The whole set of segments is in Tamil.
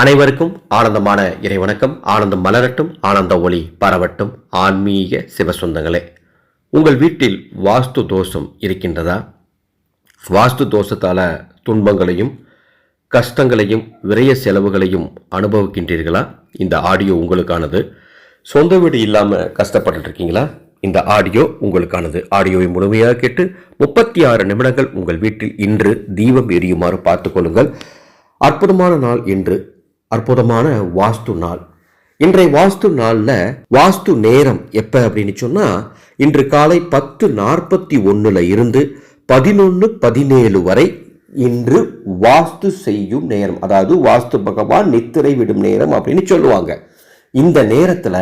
அனைவருக்கும் ஆனந்தமான இறைவணக்கம். ஆனந்தம் மலரட்டும் ஆனந்த ஒளி பரவட்டும். ஆன்மீக சிவசொந்தங்களே உங்கள் வீட்டில் வாஸ்து தோஷம் இருக்கின்றதா? வாஸ்து தோஷத்தால் துன்பங்களையும் கஷ்டங்களையும் விரய செலவுகளையும் அனுபவிக்கின்றீர்களா? இந்த ஆடியோ உங்களுக்கானது. சொந்த வீடு இல்லாமல் கஷ்டப்பட்டுட்டு இருக்கீங்களா இந்த ஆடியோ உங்களுக்கானது. ஆடியோவை முழுமையாக கேட்டு முப்பத்தி ஆறு நிமிடங்கள் உங்கள் வீட்டில் இன்று தீபம் எரியுமாறு பார்த்துக்கொள்ளுங்கள். அற்புதமான நாள் இன்று. அற்புதமான வாஸ்து நாள். இன்றைய வாஸ்து நாளில் வாஸ்து நேரம் எப்போ அப்படின்னு சொன்னால் இன்று காலை பத்து நாற்பத்தி ஒன்றில் இருந்து பதினொன்று பதினேழு வரை இன்று வாஸ்து செய்யும் நேரம். அதாவது வாஸ்து பகவான் நித்திரை விடும் நேரம் அப்படின்னு சொல்லுவாங்க. இந்த நேரத்தில்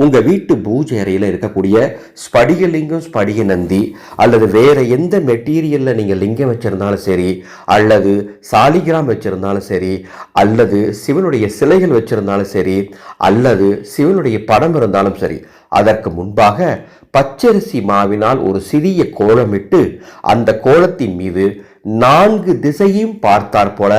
உங்கள் வீட்டு பூஜை அறையில் இருக்கக்கூடிய ஸ்படிக லிங்கம் ஸ்படிக நந்தி அல்லது வேறு எந்த மெட்டீரியலில் நீங்கள் லிங்கம் வச்சுருந்தாலும் சரி அல்லது சாலிகிராம் வச்சுருந்தாலும் சரி அல்லது சிவனுடைய சிலைகள் வச்சுருந்தாலும் சரி அல்லது சிவனுடைய படம் இருந்தாலும் சரி அதற்கு முன்பாக பச்சரிசி மாவினால் ஒரு சிறிய கோலமிட்டு அந்த கோலத்தின் மீது நான்கு திசையும் பார்த்தாற் போல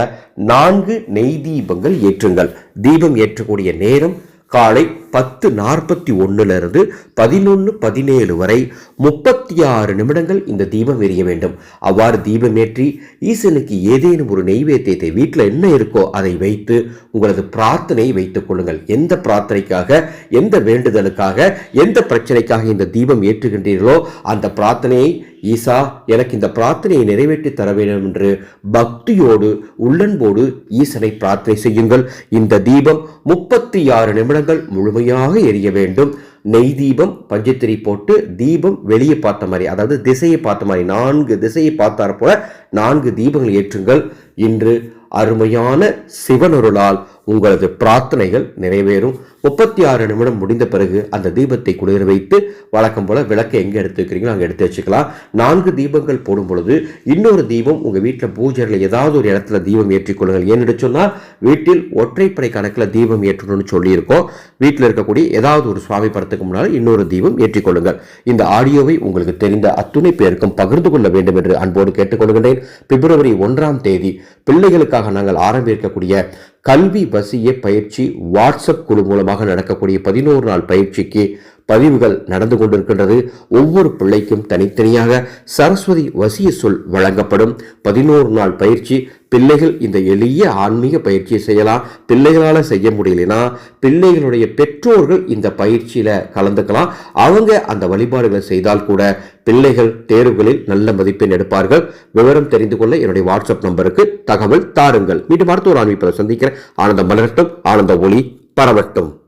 நான்கு நெய் தீபங்கள் ஏற்றுங்கள். தீபம் ஏற்றக்கூடிய நேரம் காலை பத்து நாற்பத்தி ஒன்றுலேருந்து பதினொன்று பதினேழு வரை முப்பத்தி ஆறு நிமிடங்கள் இந்த தீபம் எரிய வேண்டும். அவ்வாறு தீபம் ஏற்றி ஈசனுக்கு ஏதேனும் ஒரு நெய்வேத்தியத்தை வீட்டில் என்ன இருக்கோ அதை வைத்து உங்களது பிரார்த்தனையை வைத்துக் கொள்ளுங்கள். எந்த பிரார்த்தனைக்காக எந்த வேண்டுதலுக்காக எந்த பிரச்சனைக்காக இந்த தீபம் ஏற்றுகின்றீர்களோ அந்த பிரார்த்தனையை ஈசா எனக்கு இந்த பிரார்த்தனையை நிறைவேற்றி தர வேண்டும் என்று பக்தியோடு உள்ளன்போடு ஈசனை பிரார்த்தனை செய்யுங்கள். இந்த தீபம் முப்பத்தி ஆறு நிமிடங்கள் முழுமையாக எரிய வேண்டும். நெய் தீபம் பஞ்சத்திரி போட்டு தீபம் வெளியே பார்த்த மாதிரி அதாவது திசையை பார்த்த மாதிரி நான்கு திசையை பார்த்தார் போல நான்கு தீபங்கள் ஏற்றுங்கள். இன்று அருமையான சிவனருளால் உங்களது பிரார்த்தனைகள் நிறைவேறும். முப்பத்தி ஆறு நிமிடம் முடிந்த பிறகு அந்த தீபத்தை குளிர வைத்து வழக்கம் போல விளக்கை எங்கே எடுத்து வைக்கிறீங்களோ அங்கே எடுத்து வச்சுக்கலாம். நான்கு தீபங்கள் போடும் பொழுது இன்னொரு தீபம் உங்கள் வீட்டில் பூஜையில் ஏதாவது ஒரு இடத்துல தீபம் ஏற்றிக்கொள்ளுங்கள் ஏன்னு சொன்னால் வீட்டில் ஒற்றைப்படை கணக்கில் தீபம் ஏற்றணும்னு சொல்லியிருக்கோம். வீட்டில் இருக்கக்கூடிய ஏதாவது ஒரு சுவாமி படத்துக்கு முன்னால் இன்னொரு தீபம் ஏற்றிக்கொள்ளுங்கள் இந்த ஆடியோவை உங்களுக்கு தெரிந்த அத்துணை பேருக்கும் பகிர்ந்து கொள்ள வேண்டும் என்று அன்போடு கேட்டுக்கொள்கின்றேன். பிப்ரவரி ஒன்றாம் தேதி பிள்ளைகளுக்காக நாங்கள் ஆரம்பிக்கக்கூடிய கல்வி வசிய பயிற்சி வாட்ஸ்அப் குழு மூலமாக நடக்கக்கூடிய பதினோரு நாள் பயிற்சிக்கு பதிவுகள் நடந்து கொண்டிருக்கின்றது. ஒவ்வொரு பிள்ளைக்கும் தனித்தனியாக சரஸ்வதி வசிய சொல் வழங்கப்படும். பதினோரு நாள் பயிற்சி பிள்ளைகள் இந்த எளிய ஆன்மீக பயிற்சியை செய்யலாம். பிள்ளைகளால் செய்ய முடியலனா பிள்ளைகளுடைய பெற்றோர்கள் இந்த பயிற்சியில் கலந்துக்கலாம். அவங்க அந்த வழிபாடுகளை செய்தால் கூட பிள்ளைகள் தேர்வுகளில் நல்ல மதிப்பெண் எடுப்பார்கள். விவரம் தெரிந்து கொள்ள என்னுடைய வாட்ஸ்அப் நம்பருக்கு தகவல் தாருங்கள். மீண்டும் அடுத்த ஒரு ஆன்மீக சந்திக்கிறேன். ஆனந்த மலரட்டும் ஆனந்த ஒளி பரவட்டும்.